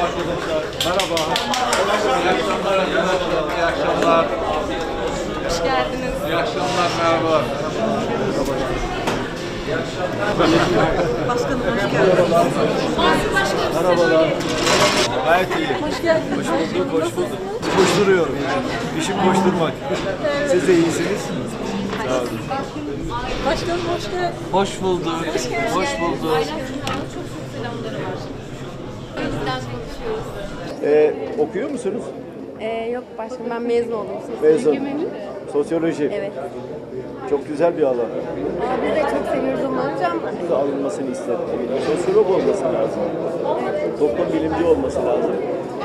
Merhaba arkadaşlar. Merhaba. İyi akşamlar, iyi akşamlar. Hoş geldiniz. İyi akşamlar, merhaba. Başkanım hoş geldiniz. Merhabalar. Gayet iyi. Hoş geldiniz. Hoş bulduk, hoş bulduk. Koşturuyorum. İşim koşturmak. Siz de iyisiniz. Sağ olun. Başkanım hoş geldiniz. Hoş bulduk, hoş bulduk. Çok çok selamları var. Yüzden konuşuyoruz. Ee, okuyor musunuz? Ee, yok başkanım ben mezun oldum. Mezun. Sosyoloji. Evet. Çok güzel bir alan. Aa, biz de çok seviyoruz onu hocam. Burada alınmasını isterim. Sosyolog olması lazım. Toplum bilimci olması lazım.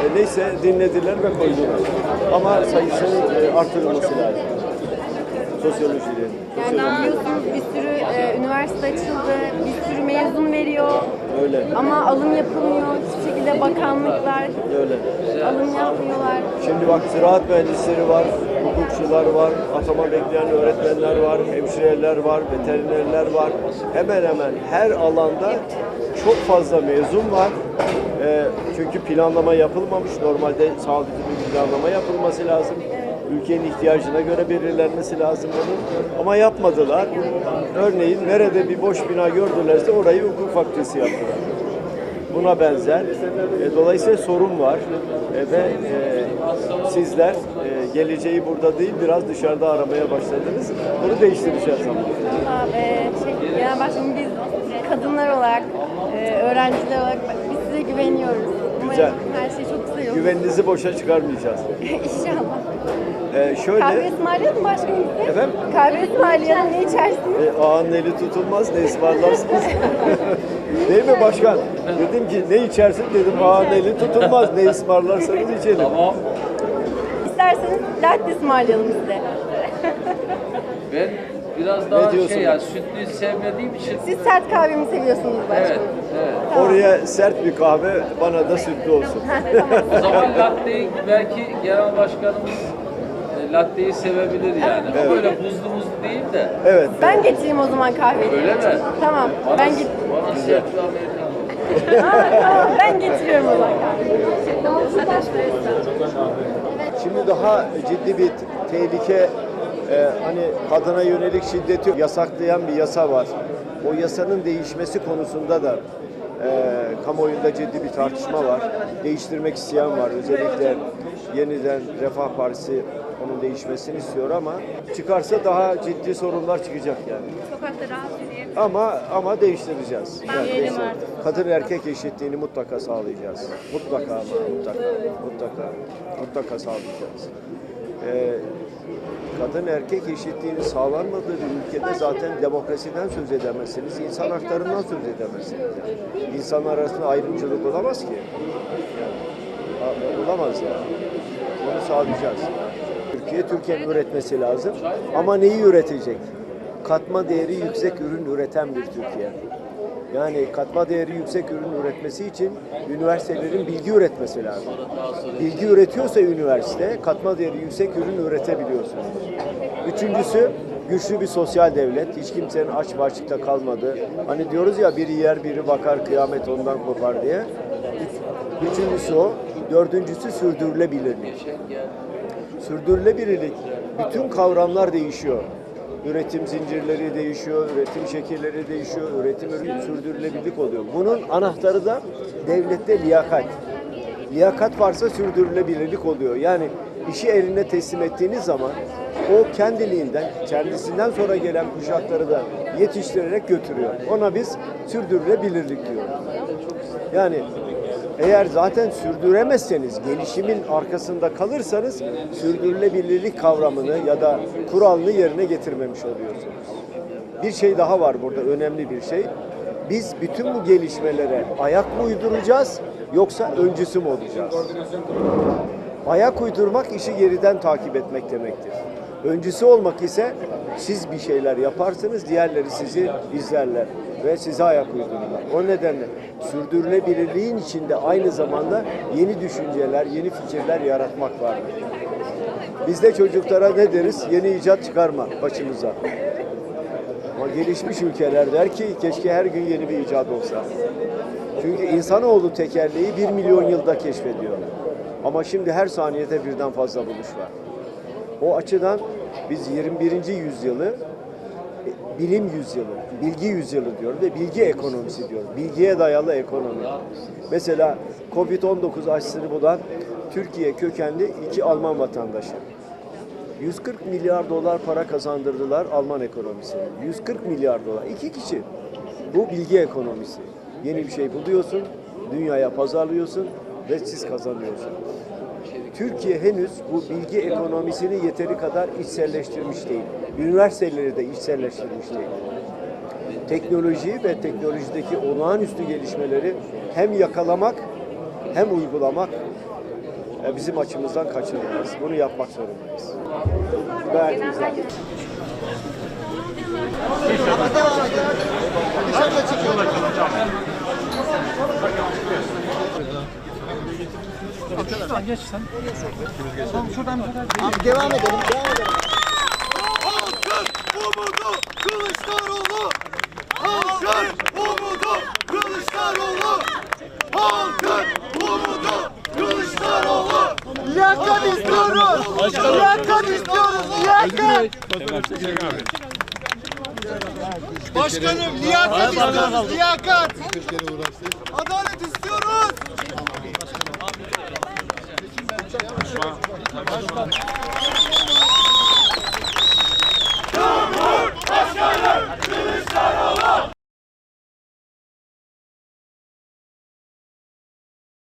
E, neyse dinlediler ve koydular. Ama sayısı e, artırılması lazım. Sosyolojinin. Yani biliyorsunuz bir sürü e, üniversite açıldı, bir sürü mezun veriyor Öyle. ama alım yapılmıyor. Şekilde bakanlıklar Öyle. alım yapmıyorlar. Şimdi bak ziraat mühendisleri var, hukukçular var, atama bekleyen öğretmenler var, hemşireler var, veterinerler var. Hemen hemen her alanda çok fazla mezun var. Ee, çünkü planlama yapılmamış. Normalde sağlıklı bir planlama yapılması lazım. Ülkenin ihtiyacına göre belirlenmesi lazım bunun. Ama yapmadılar. Örneğin nerede bir boş bina gördülerse orayı hukuk fakültesi yaptılar buna benzer. E, dolayısıyla sorun var E, ve e, sizler e, geleceği burada değil biraz dışarıda aramaya başladınız. Bunu değiştireceğiz ama. Aa, e, şey, yani başkanım biz kadınlar olarak, e, öğrenciler olarak biz size güveniyoruz. Umarım Güzel. her şey çok güzel olur. Güveninizi boşa çıkarmayacağız. İnşallah. E, şöyle, Kahve ısmarlayalım mı başkanım size? Efendim? Kahve ısmarlayalım ne içersiniz? e, ağanın eli tutulmaz ne ısmarlarsınız. Değil mi başkan? Dedim ki ne içersin dedim ağanın eli tutulmaz ne ısmarlarsanız içelim. Tamam. İsterseniz latte ısmarlayalım size. Ben biraz daha diyorsun? şey ya sütlü sevmediğim için Siz sert kahve mi seviyorsunuz evet, başkanım? evet. Oraya sert bir kahve bana da sütlü olsun. O zaman latteyi belki genel başkanımız latteyi sevebilir yani. Evet. O böyle buzlu buzlu değil de. Evet. Ben getireyim o zaman kahveyi. Öyle mi? Tamam. Bana, Ben git. bana serpli Amerikan. Ha, tamam. Ben getiriyorum o zaman kahveyi. Şimdi daha ciddi bir tehlike e, hani kadına yönelik şiddeti yasaklayan bir yasa var. O yasanın değişmesi konusunda da e, kamuoyunda ciddi bir tartışma var. Değiştirmek isteyen var. Özellikle yeniden Refah Partisi onun değişmesini istiyor ama çıkarsa daha ciddi sorunlar çıkacak yani. Sokakta rahat yürüyelim. Ama ama değiştireceğiz. Yani değiştir-. Kadın erkek eşitliğini mutlaka sağlayacağız. Mutlaka ama mutlaka mutlaka mutlaka sağlayacağız. Ee, kadın erkek eşitliğini sağlanmadığı bir ülkede zaten demokrasiden söz edemezsiniz, insan haklarından söz edemezsiniz. Yani. İnsanlar arasında ayrımcılık olamaz ki. Yani, olamaz yani. Bunu sağlayacağız. Türkiye Türkiye'nin üretmesi lazım. Ama neyi üretecek? Katma değeri yüksek ürün üreten bir Türkiye. Yani katma değeri yüksek ürün üretmesi için üniversitelerin bilgi üretmesi lazım. Bilgi üretiyorsa üniversite katma değeri yüksek ürün üretebiliyorsunuz. Üçüncüsü güçlü bir sosyal devlet. Hiç kimsenin aç ve açıkta kalmadı. Hani diyoruz ya biri yer biri bakar kıyamet ondan kopar diye. Üç- Üçüncüsü o. Dördüncüsü sürdürülebilirlik. Sürdürülebilirlik bütün kavramlar değişiyor. Üretim zincirleri değişiyor, üretim şekilleri değişiyor, üretim sürdürülebilirlik oluyor. Bunun anahtarı da devlette liyakat. Liyakat varsa sürdürülebilirlik oluyor. Yani işi eline teslim ettiğiniz zaman o kendiliğinden, kendisinden sonra gelen kuşakları da yetiştirerek götürüyor. Ona biz sürdürülebilirlik diyoruz. Yani eğer zaten sürdüremezseniz, gelişimin arkasında kalırsanız sürdürülebilirlik kavramını ya da kuralını yerine getirmemiş oluyorsunuz. Bir şey daha var burada önemli bir şey. Biz bütün bu gelişmelere ayak mı uyduracağız yoksa öncüsü mü olacağız? Ayak uydurmak işi geriden takip etmek demektir. Öncüsü olmak ise siz bir şeyler yaparsınız, diğerleri sizi izlerler ve size ayak uydururlar. O nedenle sürdürülebilirliğin içinde aynı zamanda yeni düşünceler, yeni fikirler yaratmak vardır. Biz de çocuklara ne deriz? Yeni icat çıkarma başımıza. Ama gelişmiş ülkeler der ki keşke her gün yeni bir icat olsa. Çünkü insanoğlu tekerleği bir milyon yılda keşfediyor. Ama şimdi her saniyede birden fazla buluş var. O açıdan biz 21. yüzyılı e, bilim yüzyılı, bilgi yüzyılı diyoruz ve bilgi ekonomisi diyoruz. Bilgiye dayalı ekonomi. Mesela Covid-19 aşısını bulan Türkiye kökenli iki Alman vatandaşı. 140 milyar dolar para kazandırdılar Alman ekonomisine. 140 milyar dolar. İki kişi. Bu bilgi ekonomisi. Yeni bir şey buluyorsun, dünyaya pazarlıyorsun ve siz kazanıyorsunuz. Türkiye henüz bu bilgi ekonomisini yeteri kadar içselleştirmiş değil. Üniversiteleri de içselleştirmiş değil. Teknoloji ve teknolojideki olağanüstü gelişmeleri hem yakalamak hem uygulamak e, bizim açımızdan kaçınılmaz. Bunu yapmak zorundayız. Gayet güzel. Halkın umudu Kılıçdaroğlu. Halkın umudu Kılıçdaroğlu. Halkın umudu Kılıçdaroğlu. Liyakat istiyoruz. Liyakat istiyoruz. Liyakat. Başkanım liyakat istiyoruz. Liyakat. Adalet istiyoruz. Cumhurbaşkanı